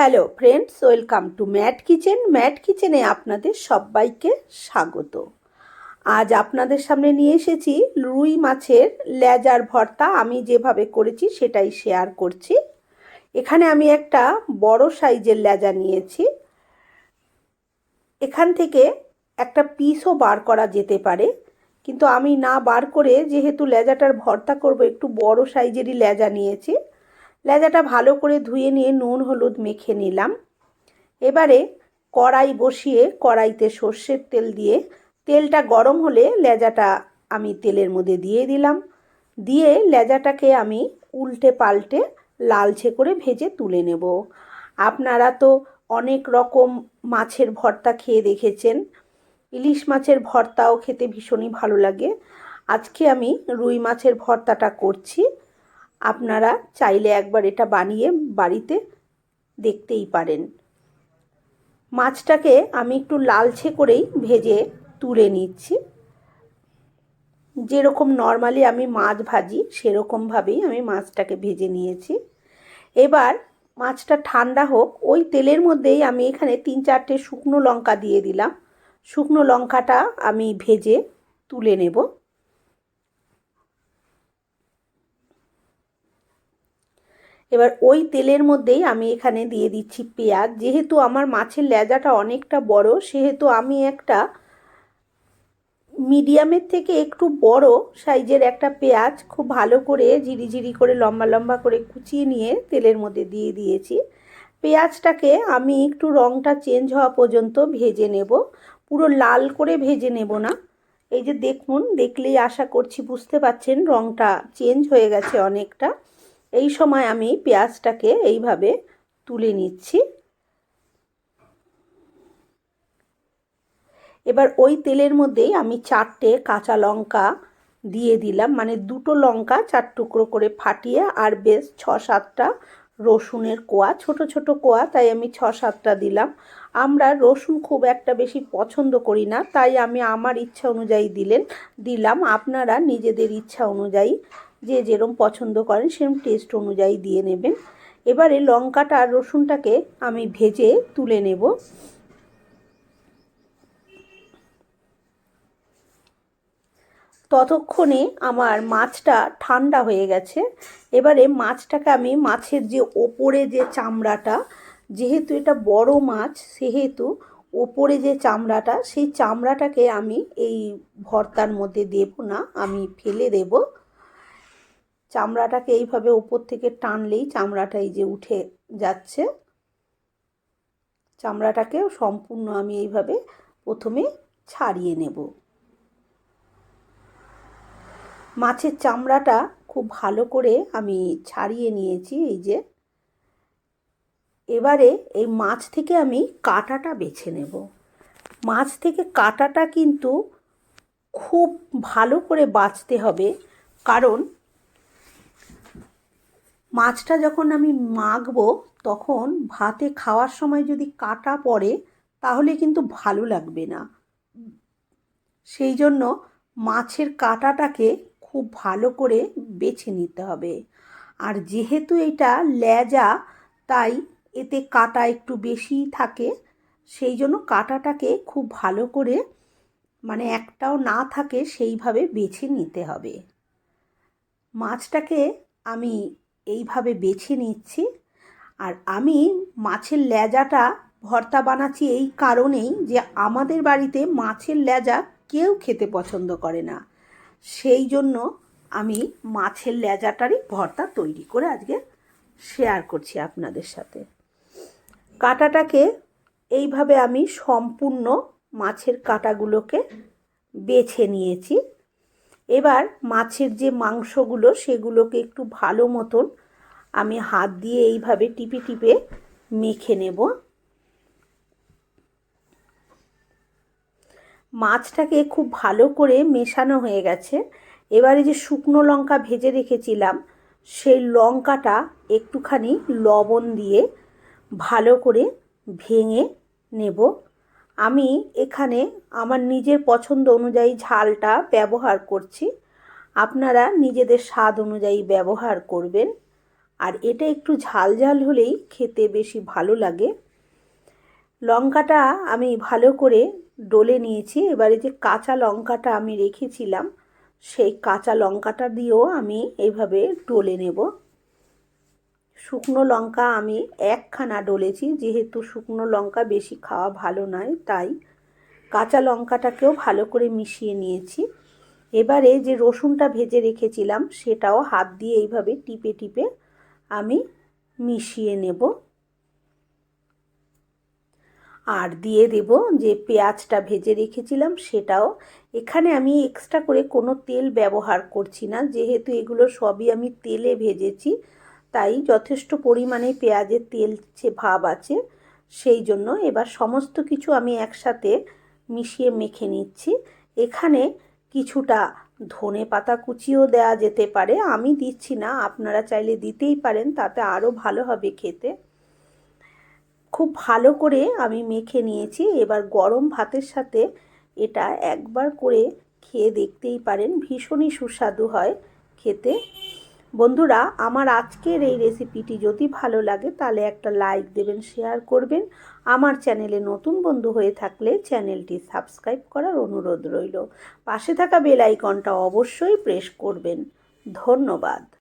Hello friends welcome to Matt kitchen Matt কিচেনে আপনাদের সবাইকে স্বাগত। আজ আপনাদের সামনে নিয়ে এসেছি রুই মাছের লেজার ভর্তা। আমি যেভাবে করেছি সেটাই শেয়ার করছি। এখানে আমি একটা বড় সাইজের লেজা নিয়েছি। এখান থেকে একটা পিসও বার করা যেতে পারে। কিন্তু আমি না বার করে যেহেতু লেজাটার ভর্তা করব, একটু বড় সাইজেরই লেজা নিয়েছি। লেজাটা ভালো করে ধুয়ে নিয়ে নুন, হলুদ মেখে নিলাম। এবারে কড়াই বসিয়ে কড়াইতে সর্ষের তেল দিয়ে, তেলটা গরম হলে লেজাটা আমি তেলের মধ্যে দিয়ে দিলাম। দিয়ে লেজাটাকে আমি উল্টে পাল্টে লালচে করে ভেজে তুলে নেব। আপনারা তো অনেক রকম মাছের ভর্তা খেয়ে দেখেছেন। ইলিশ মাছের ভর্তাও খেতে ভীষণই ভালো লাগে। আজকে আমি রুই মাছের ভর্তাটা করছি। আপনারা চাইলে একবার এটা বানিয়ে বাড়িতে দেখতেই পারেন। মাছটাকে আমি একটু লালচে করেই ভেজে তুলে নিচ্ছি। যেরকম নর্মালি আমি মাছ ভাজি, সেরকমভাবেই আমি মাছটাকে ভেজে নিয়েছি। এবার মাছটা ঠান্ডা হোক, ওই তেলের মধ্যেই আমি এখানে তিন চারটে শুকনো লঙ্কা দিয়ে দিলাম। শুকনো লঙ্কাটা আমি ভেজে তুলে নেব। এবার ওই তেলের মধ্যেই আমি এখানে দিয়ে দিচ্ছি পেঁয়াজ। যেহেতু আমার মাছের লেজাটা অনেকটা বড়, সেহেতু আমি একটা মিডিয়ামের থেকে একটু বড় সাইজের একটা পেঁয়াজ খুব ভালো করে ঝিরিঝিরি করে, লম্বা লম্বা করে কুচিয়ে নিয়ে তেলের মধ্যে দিয়ে দিয়েছি। পেঁয়াজটাকে আমি একটু রঙটা চেঞ্জ হওয়া পর্যন্ত ভেজে নেব। পুরো লাল করে ভেজে নেব না। এই যে দেখুন, দেখলেই আশা করছি বুঝতে পাচ্ছেন রঙটা চেঞ্জ হয়ে গেছে অনেকটা। এই সময় আমি পেঁয়াজটাকে এইভাবে তুলে নিচ্ছি। এবার ওই তেলের মধ্যেই আমি চারটে কাঁচা লঙ্কা দিয়ে দিলাম মানে দুটো লঙ্কা চার টুকরো করে ফাটিয়ে আর বেশ ছ সাতটা রসুনের কোয়া, ছোট ছোট কোয়া, তাই আমি ছ সাতটা দিলাম। আমরা রসুন খুব একটা বেশি পছন্দ করি না, তাই আমি আমার ইচ্ছা অনুযায়ী দিলেন, দিলাম। আপনারা নিজেদের ইচ্ছা অনুযায়ী যে যেরম পছন্দ করেন, সেরম টেস্ট অনুযায়ী দিয়ে নেবেন। এবারে লঙ্কাটা আর রসুনটাকে আমি ভেজে তুলে নেব। ততক্ষণে আমার মাছটা ঠান্ডা হয়ে গেছে। এবারে মাছটাকে আমি মাছের যে ওপরে যে চামড়াটা, যেহেতু এটা বড় মাছ, সেহেতু ওপরে যে চামড়াটা, সেই চামড়াটাকে আমি এই ভর্তার মধ্যে দেব না, আমি ফেলে দেব। চামড়াটাকে এইভাবে ওপর থেকে টানলেই চামড়াটা এই যে উঠে যাচ্ছে। চামড়াটাকেও সম্পূর্ণ আমি এইভাবে প্রথমে ছাড়িয়ে নেব। মাছের চামড়াটা খুব ভালো করে আমি ছাড়িয়ে নিয়েছি এই যে। এবারে এই মাছ থেকে আমি কাটাটা বেছে নেব। মাছ থেকে কাটাটা কিন্তু খুব ভালো করে বাছতে হবে। কারণ মাছটা যখন আমি মাখবো, তখন ভাতে খাওয়ার সময় যদি কাটা পড়ে, তাহলে কিন্তু ভালো লাগবে না। সেই জন্য মাছের কাটাটাকে খুব ভালো করে বেছে নিতে হবে। আর যেহেতু এটা লেজা, তাই এতে কাটা একটু বেশিই থাকে, সেই জন্য কাটাটাকে খুব ভালো করে মানে একটাও না থাকে, সেইভাবে বেছে নিতে হবে। মাছটাকে আমি এইভাবে বেছে নিচ্ছি। আর আমি মাছের লেজাটা ভর্তা বানাচ্ছি এই কারণেই যে আমাদের বাড়িতে মাছের লেজা কেউ খেতে পছন্দ করে না। সেই জন্য আমি মাছের লেজাটারই ভর্তা তৈরি করে আজকে শেয়ার করছি আপনাদের সাথে। কাটাটাকে এইভাবে আমি সম্পূর্ণ মাছের কাটাগুলোকে বেছে নিয়েছি। এবার মাছের যে মাংসগুলো সেগুলোকে একটু ভালো মতন আমি হাত দিয়ে এইভাবে টিপে টিপে মেখে নেব। মাছটাকে খুব ভালো করে মেশানো হয়ে গেছে। এবারে যে শুকনো লঙ্কা ভেজে রেখেছিলাম, সেই লঙ্কাটা একটুখানি লবণ দিয়ে ভালো করে ভেঙে নেব। আমি এখানে আমার নিজের পছন্দ অনুযায়ী ঝালটা ব্যবহার করছি। আপনারা নিজেদের স্বাদ অনুযায়ী ব্যবহার করবেন। আর এটা একটু ঝাল ঝাল হলেই খেতে বেশি ভালো লাগে। লঙ্কাটা আমি ভালো করে ডলে নিয়েছি। এবারে যে কাঁচা লঙ্কাটা আমি রেখেছিলাম, সেই কাঁচা লঙ্কাটা দিয়েও আমি এইভাবে ডলে নেব। শুকনো লঙ্কা আমি একখানা ডলেছি, যেহেতু শুকনো লঙ্কা বেশি খাওয়া ভালো নয়, তাই কাঁচা লঙ্কাটাকেও ভালো করে মিশিয়ে নিয়েছি। এবারে যে রসুনটা ভেজে রেখেছিলাম, সেটাও হাত দিয়ে এইভাবে টিপে টিপে আমি মিশিয়ে নেব। আর দিয়ে দেব যে পেঁয়াজটা ভেজে রেখেছিলাম সেটাও। এখানে আমি এক্সট্রা করে কোনো তেল ব্যবহার করছি না, যেহেতু এগুলো সবই আমি তেলে ভেজেছি, তাই যথেষ্ট পরিমাণে পেঁয়াজের তেল ভাব আছে, সেই জন্য এবার সমস্ত কিছু আমি একসাথে মিশিয়ে মেখে নিচ্ছি। এখানে কিছুটা ধনে পাতা কুচিও দেওয়া যেতে পারে। আমি দিচ্ছি না, আপনারা চাইলে দিতেই পারেন, তাতে আরও ভালো হবে খেতে। খুব ভালো করে আমি মেখে নিয়েছি, এবার গরম ভাতের সাথে এটা একবার করে খেয়ে দেখতেই পারেন, ভীষণই সুস্বাদু হয় খেতে। বন্ধুরা, আমার আজকের এই রেসিপিটি যদি ভালো লাগে, তাহলে একটা লাইক দেবেন শেয়ার করবেন। আমার চ্যানেলে নতুন বন্ধু হয়ে থাকলে চ্যানেলটি সাবস্ক্রাইব করার অনুরোধ রইল। পাশে থাকা বেল আইকনটা অবশ্যই প্রেস করবেন। ধন্যবাদ।